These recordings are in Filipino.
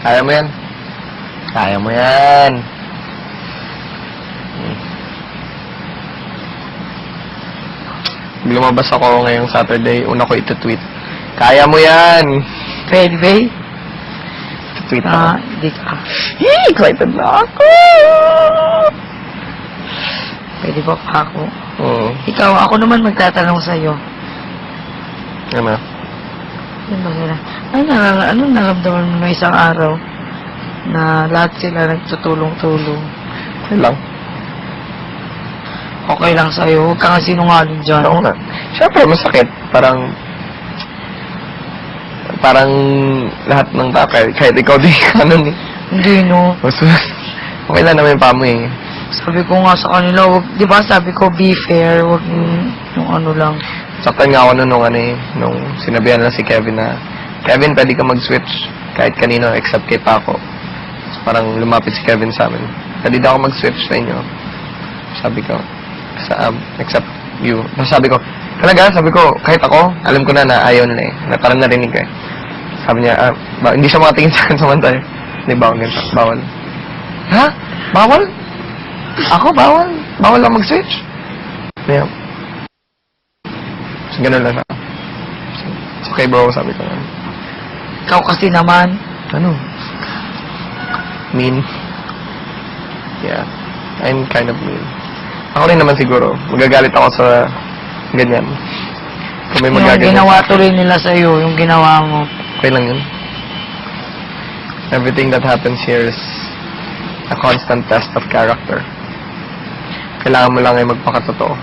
Kaya mo yan. Kaya mo yan. Hmm. Lumabas ako ngayong Saturday, una ko ito-tweet. Kaya mo yan! Pwede ba? Tweet ako. Ah, di ka. Hey, excited na ako! Pwede ba pa ako? Oo. Ikaw, ako naman magtatanong sa'yo. Ano? Ano ba sila? Ano, naral- ano naramdaman mo na isang araw na lahat sila nagtutulong-tulong? Okay lang. Okay lang sa'yo, huwag ka nga sinungaling dyan. Oo nga. Siyempre, masakit. Parang, parang lahat ng tao, kahit, kahit ikaw din ka nun eh. Hindi, no. Okay lang naman yung pa mo eh. Sabi ko nga sa kanila, wag, di ba sabi ko, be fair, wag yung ano lang. Saktan nga ako nun nung ano eh, nung sinabihan lang si Kevin na, Kevin, pwede ka mag-switch kahit kanino except kay Paco. So, parang lumapit si Kevin sa amin. Pwede daw ako mag-switch sa inyo. Sabi ko, sa, um, except you. Tapos sabi ko, talaga, sabi ko, kahit ako, alam ko na na ayaw nila eh. Na parang narinig ko eh. Sabi niya, ah, ba, hindi siya makatingin sa akin samantay. Hindi, bawal ganito. Bawal. Ha? Bawal? Ako, bawal. Bawal lang mag-switch. Yeah. Ganun lang siya. So, it's okay bro, sabi ko. Ikaw kasi naman, Ano? Mean. Yeah. I'm kind of mean. Ako rin naman siguro. Magagalit ako sa ganyan. Kung may yung magaganyan. ginawa tuloy nila sa'yo, yung ginawa mo. Okay lang yun. Everything that happens here is a constant test of character. Kailangan mo lang ay magpakatotoo.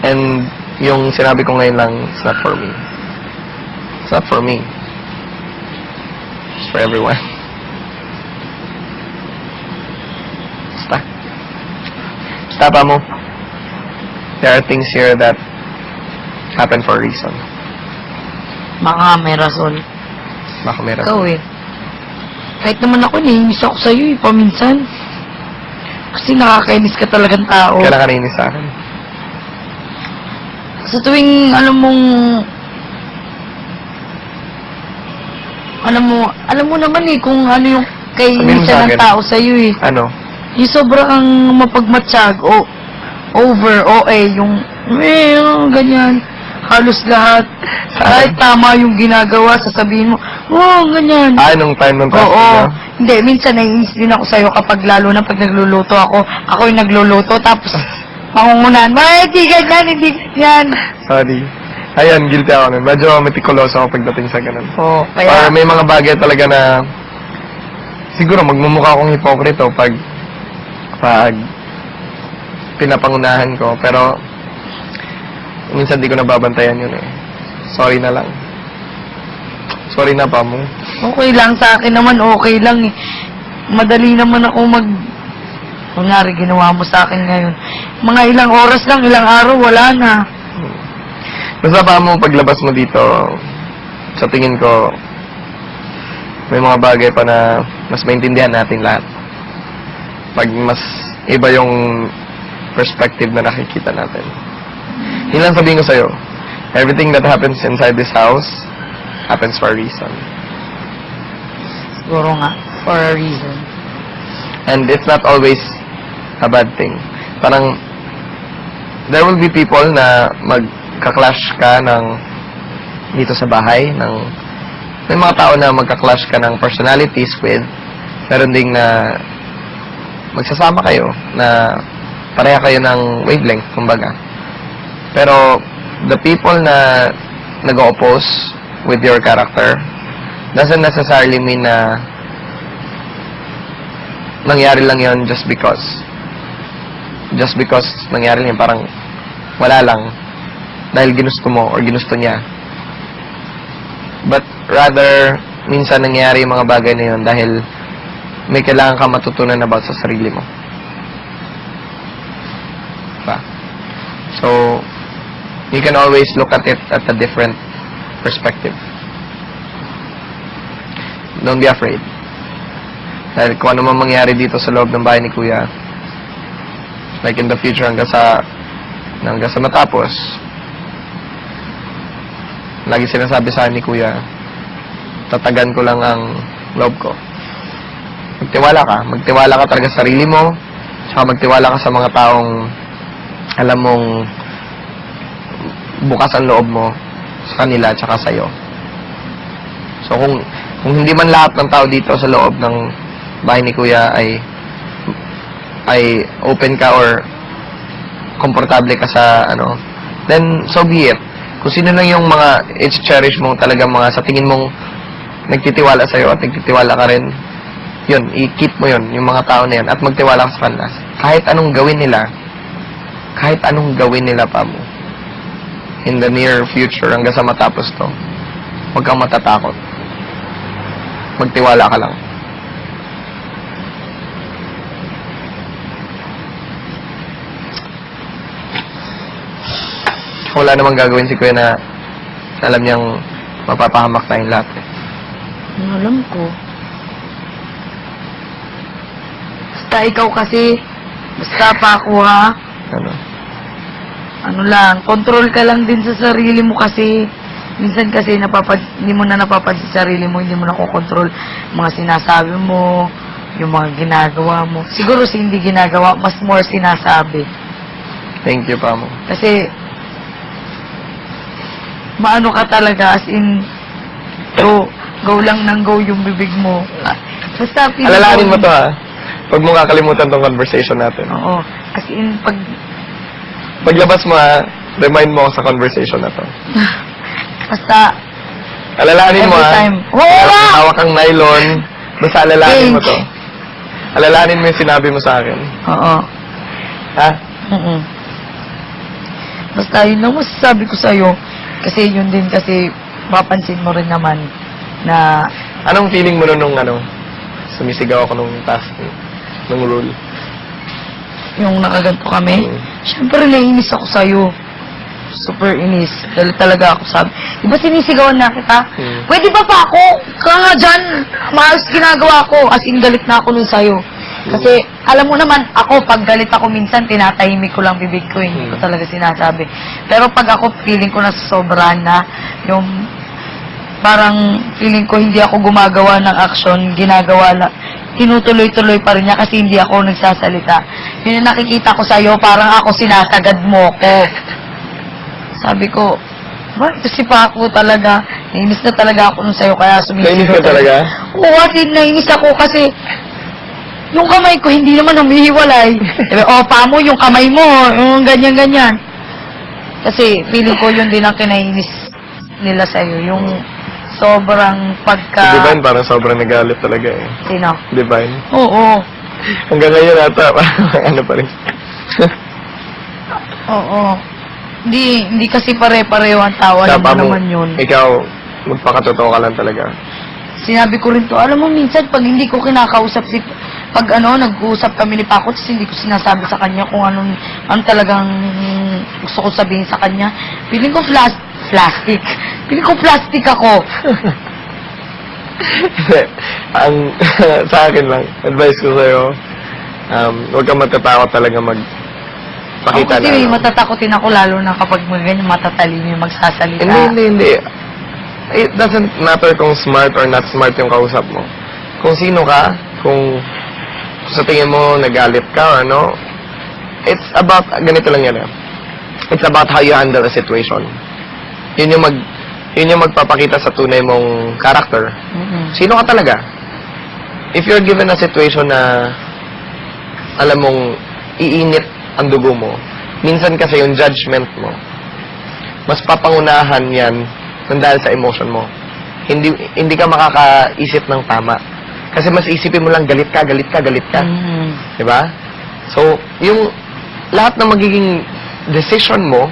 And yung sinabi ko ngayon lang, it's not for me. It's not for me. It's for everyone. Basta. Basta pa mo. There are things here that happen for a reason. Mga may rason. Baka meron. Ikaw eh. Kahit naman ako, naiinis ako sa'yo eh, paminsan. Kasi nakakainis ka talagang tao. Kailan ka nainis sa akin? Sa tuwing, alam mong... Alam mo, alam mo naman eh, kung ano yung Sabihin mo sa kainisan ng akin. tao sa'yo eh. Ano? Yung sobrang mapagmatsyag o over o eh yung eh yung ganyan halos lahat kahit tama yung ginagawa sasabihin mo oh ganyan Ah, nung time nung test oo niya? hindi minsan naiinis din ako sa'yo kapag lalo na pag nagluluto ako ako yung nagluluto tapos pangungunan ay hindi ganyan hindi ganyan Sorry. Ayan, guilty ako nun. Medyo meticuloso ako pagdating sa ganun. oh Or kaya may mga bagay talaga na siguro magmumukha akong hipokrito pag pag pinapangunahan ko. Pero minsan di ko nababantayan yun eh. Sorry na lang. Sorry na pa mo. okay lang sa akin naman okay lang eh madali naman ako mag kunyari ginawa mo sa akin ngayon mga ilang oras lang ilang araw wala na Basta pa mo paglabas mo dito, sa tingin ko, may mga bagay pa na mas maintindihan natin lahat. Pag mas iba yung perspective na nakikita natin. Yun lang sabihin ko sa'yo. Everything that happens inside this house happens for a reason. Siguro nga, for a reason. And it's not always a bad thing. Parang, there will be people na magka-clash ka ng dito sa bahay, ng may mga tao na magka-clash ka ng personalities with, meron ding na magsasama kayo, na pareha kayo ng wavelength, kumbaga. Pero, the people na nag-oppose with your character doesn't necessarily mean na nangyari lang yon just because. Just because nangyari lang parang wala lang dahil ginusto mo or ginusto niya. But rather, minsan nangyari yung mga bagay na yun dahil may kailangan ka matutunan about sa sarili mo. Diba? So, you can always look at it at a different perspective. Don't be afraid. Dahil kung ano man mangyari dito sa loob ng bahay ni Kuya, like in the future hanggang sa hanggang sa matapos, lagi sinasabi sa akin ni Kuya, tatagan ko lang ang loob ko. Magtiwala ka. Magtiwala ka talaga sa sarili mo. Tsaka magtiwala ka sa mga taong alam mong bukas ang loob mo sa kanila tsaka sa'yo. So kung kung hindi man lahat ng tao dito sa loob ng bahay ni Kuya ay ay open ka or komportable ka sa ano, then so be it. Kung sino lang yung mga i-cherish mo talaga mga sa tingin mong nagtitiwala sa'yo at nagtitiwala ka rin, yun, i-keep mo yun, yung mga tao na yun, at magtiwala ka sa kanila. Kahit anong gawin nila, kahit anong gawin nila pa mo, in the near future, hanggang sa matapos to, huwag kang matatakot. Magtiwala ka lang. Wala namang gagawin si Kuya na alam niyang mapapahamak tayong lahat. eh. Ang alam ko. Basta ikaw kasi, basta pa ako ha, Ano? ano lang, control ka lang din sa sarili mo kasi minsan kasi napapad, hindi mo na napapansin sa sarili mo, hindi mo na kokontrol mga sinasabi mo, yung mga ginagawa mo. Siguro si hindi ginagawa, mas more sinasabi. Thank you, Pamo. Kasi, maano ka talaga, as in, go, go lang ng go yung bibig mo. Ah, Basta, feeling Alalahanin mo to ha. Huwag mo kakalimutan tong conversation natin. Oo. As in, pag, Paglabas mo ha, remind mo ako sa conversation na to. basta, Alalahanin mo Every ha. time. Hawak kang nylon. Basta alalahanin mo to. Alalahanin mo yung sinabi mo sa akin. oo. Ha? Mm-mm. Basta yun lang masasabi ko sa'yo. Kasi yun din kasi mapansin mo rin naman na Anong feeling mo nun nung ano? Sumisigaw ako nung task nung rule. yung nakaganto kami, Mm. syempre naiinis ako sa'yo. Super inis. Dahil talaga ako sabi. Di ba sinisigawan na kita? Mm. Pwede ba pa ako? Kaya nga dyan, maayos ginagawa ko. As in, galit na ako nun sa'yo. Kasi, alam mo naman, ako, pag galit ako minsan, tinatahimik ko lang bibig ko. Hindi ko Mm. talaga sinasabi. Pero pag ako, feeling ko na sobrahan na, yung parang feeling ko hindi ako gumagawa ng action, ginagawa na, tinutuloy-tuloy pa rin niya kasi hindi ako nagsasalita. Yun yung nakikita ko sa'yo, parang ako sinasagad mo ko. Sabi ko, ba, ito si Paco talaga. Nainis na talaga ako nung sa'yo, kaya sumisigaw. Nainis ka talaga? Oo, kasi nainis ako kasi yung kamay ko hindi naman humihiwalay. Sabi, oh, pa mo, yung kamay mo, yung ganyan-ganyan. Kasi feeling ko yun din ang kinainis nila sa'yo. Yung sobrang Si pagka... Divine parang sobrang nagalit talaga eh. Sino? Divine. Oo. Hanggang ngayon ata, parang ano pa rin. Oo. Hindi, hindi kasi pare-pareho ang tawa. Kaya Alam mo pa mo, naman yun. ikaw, magpakatotoo ka lang talaga. Sinabi ko rin to, alam mo minsan pag hindi ko kinakausap si pag ano nag-uusap kami ni Paco tapos hindi ko sinasabi sa kanya kung anong ano talagang gusto ko sabihin sa kanya. Feeling ko flas plastic. Feeling ko plastic ako. Hindi. ang sa akin lang, advice ko sa'yo, um, huwag kang matatakot talaga mag Ako pakita kasi na. ano. matatakotin ako lalo na kapag mga ganyan matatalino yung magsasalita. Hindi, hindi, hindi. It doesn't matter kung smart or not smart yung kausap mo. Kung sino ka, kung sa tingin mo nagalit ka ano, it's about, ganito lang yan eh. It's about how you handle a situation. Yun yung mag, yun yung magpapakita sa tunay mong character. Mm-mm. Sino ka talaga? If you're given a situation na alam mong iinit ang dugo mo, minsan kasi yung judgment mo, mas papangunahan yan ng dahil sa emotion mo. Hindi hindi ka makakaisip ng tama. Kasi mas isipin mo lang galit ka, galit ka, galit ka. Mm. 'Di ba? So, yung lahat ng magiging decision mo